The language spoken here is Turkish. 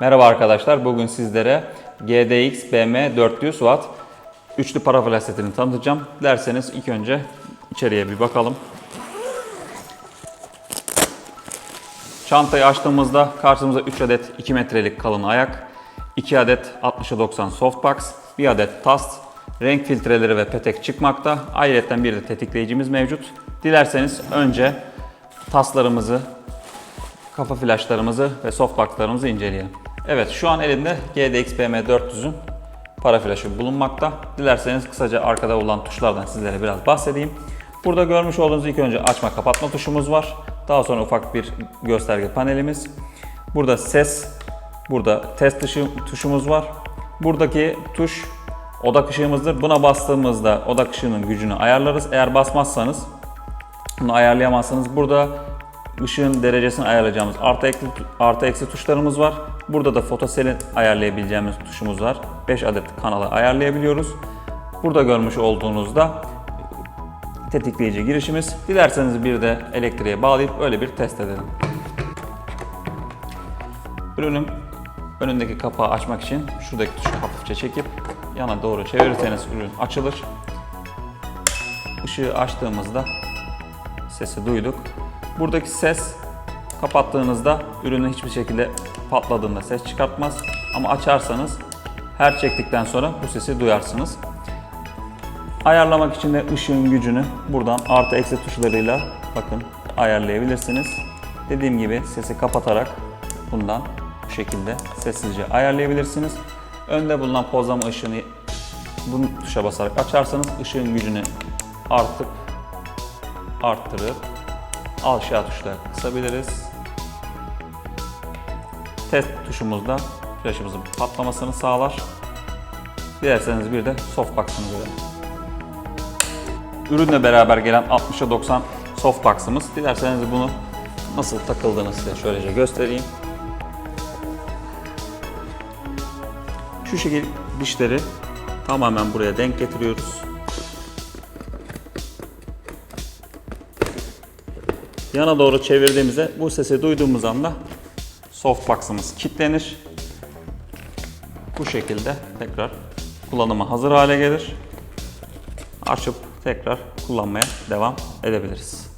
Merhaba arkadaşlar. Bugün sizlere GDX BM 400 Watt üçlü paraflaş setini tanıtacağım. Derseniz ilk önce içeriye bir bakalım. Çantayı açtığımızda karşımıza 3 adet 2 metrelik kalın ayak, 2 adet 60'a 90 softbox, 1 adet tast, renk filtreleri ve petek çıkmakta. Ayrıca bir de tetikleyicimiz mevcut. Dilerseniz önce taslarımızı, kafa flaşlarımızı ve softboxlarımızı inceleyelim. Evet şu an elimde GDX BM400'ün para bulunmakta. Dilerseniz kısaca arkada olan tuşlardan sizlere biraz bahsedeyim. Burada görmüş olduğunuz ilk önce açma kapatma tuşumuz var. Daha sonra ufak bir gösterge panelimiz. Burada ses, burada test dışı tuşumuz var. Buradaki tuş odak ışığımızdır. Buna bastığımızda odak ışığının gücünü ayarlarız. Eğer basmazsanız bunu ayarlayamazsanız burada ışığın derecesini ayarlayacağımız artı eksi, artı eksi tuşlarımız var. Burada da fotoseli ayarlayabileceğimiz tuşumuz var. 5 adet kanalı ayarlayabiliyoruz. Burada görmüş olduğunuzda tetikleyici girişimiz. Dilerseniz bir de elektriğe bağlayıp öyle bir test edelim. Ürünün önündeki kapağı açmak için şuradaki tuşu hafifçe çekip yana doğru çevirirseniz ürün açılır. Işığı açtığımızda sesi duyduk. Buradaki ses kapattığınızda ürünün hiçbir şekilde patladığında ses çıkartmaz. Ama açarsanız her çektikten sonra bu sesi duyarsınız. Ayarlamak için de ışığın gücünü buradan artı eksi tuşlarıyla bakın ayarlayabilirsiniz. Dediğim gibi sesi kapatarak bundan bu şekilde sessizce ayarlayabilirsiniz. Önde bulunan pozlama ışığını bu tuşa basarak açarsanız ışığın gücünü artıp arttırıp aşağı tuşla kısabiliriz. Test tuşumuzda flaşımızın patlamasını sağlar. Dilerseniz bir de softbox'ını görelim. Ürünle beraber gelen 60'a 90 softbox'ımız. Dilerseniz bunu nasıl takıldığını size şöylece göstereyim. Şu şekil dişleri tamamen buraya denk getiriyoruz. Yana doğru çevirdiğimizde bu sesi duyduğumuz anda softbox'ımız kilitlenir. Bu şekilde tekrar kullanıma hazır hale gelir. Açıp tekrar kullanmaya devam edebiliriz.